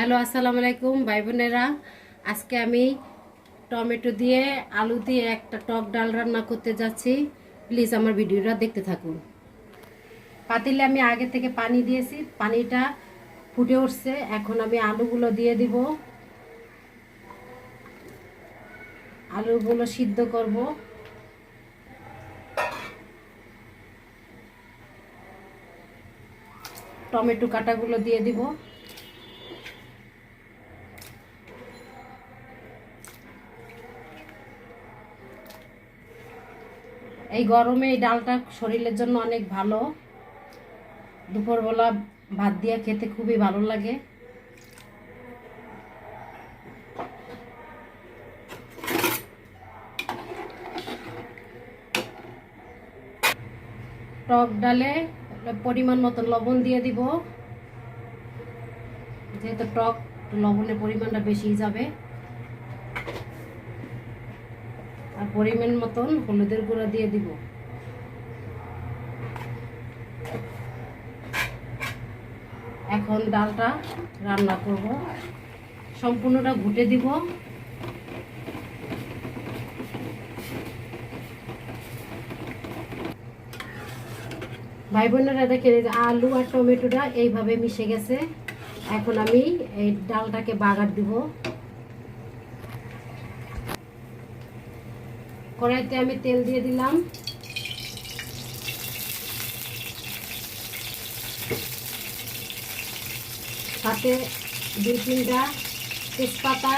Hello, আসসালামু আলাইকুম ভাই বোনেরা আজকে আমি টমেটো দিয়ে, আলু দিয়ে একটা টক ডাল রান্না করতে যাচ্ছি। প্লিজ আমার ভিডিওটা দেখতে থাকুন। পাতিলে আমি আগে থেকে পানি দিয়েছি। পানিটা ফুটে উঠছে। এখন আমি আলুগুলো দিয়ে দিব। আলুগুলো সিদ্ধ করব। টমেটো কাটাগুলো দিয়ে দিব। এই গরমে এই ডালটা শরীরের জন্য অনেক ভালো। দুপুরবেলা ভাত দিয়ে খেতে খুবই ভালো লাগে। টক ডালে পরিমাণ মতো লবণ দিয়ে দিব। যেহেতু টক লবণের পরিমাণটা বেশি যাবে। আর পরিমাণ মতন হলুদের গুঁড়া দিয়ে দিব। এখন ডালটা রান্না করব। সম্পূর্ণটা ঘুটে দিব। ভাই বোনেরা দেখেন আলু আর টমেটোটা এইভাবে মিশে গেছে। এখন আমি এই ডালটাকে বাগার দিব। কড়াইতে আমি তেল দিয়ে দিলাম। সাথে দুই তিনটা তেজপাতা,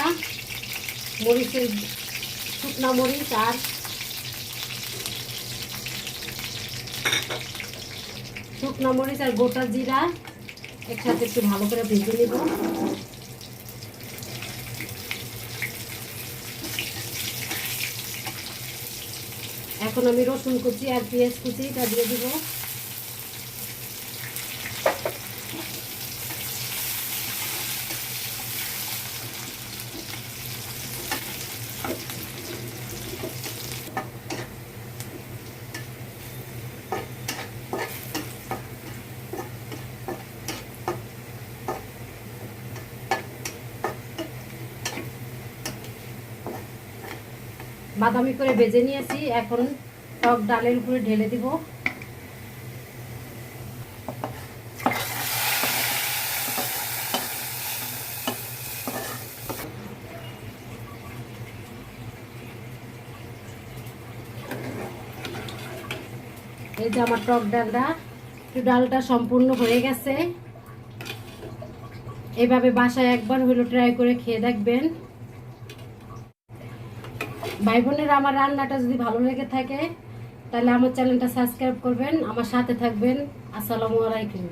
মরিচের শুকনো মরিচ আর শুকনো মরিচ আর গোটা জিরা একসাথে একটু ভালো করে ভেজে নিব। এখন আমি রসুন কুচি আর পেঁয়াজ কুচি এটা দিয়ে দিব। বাদামি করে বেজে নিয়েছি। এখন টক ডালের উপরে ঢেলে দিব। এই যে আমার টক ডালটা, একটু ডালটা সম্পূর্ণ হয়ে গেছে। এভাবে বাসায় একবার হলো ট্রাই করে খেয়ে দেখবেন। ভাই বোনের আমার রান্নাটা যদি ভালো লেগে থাকে, তাহলে আমার চ্যানেলটা সাবস্ক্রাইব করবেন, আমার সাথে থাকবেন। আসসালামু আলাইকুম।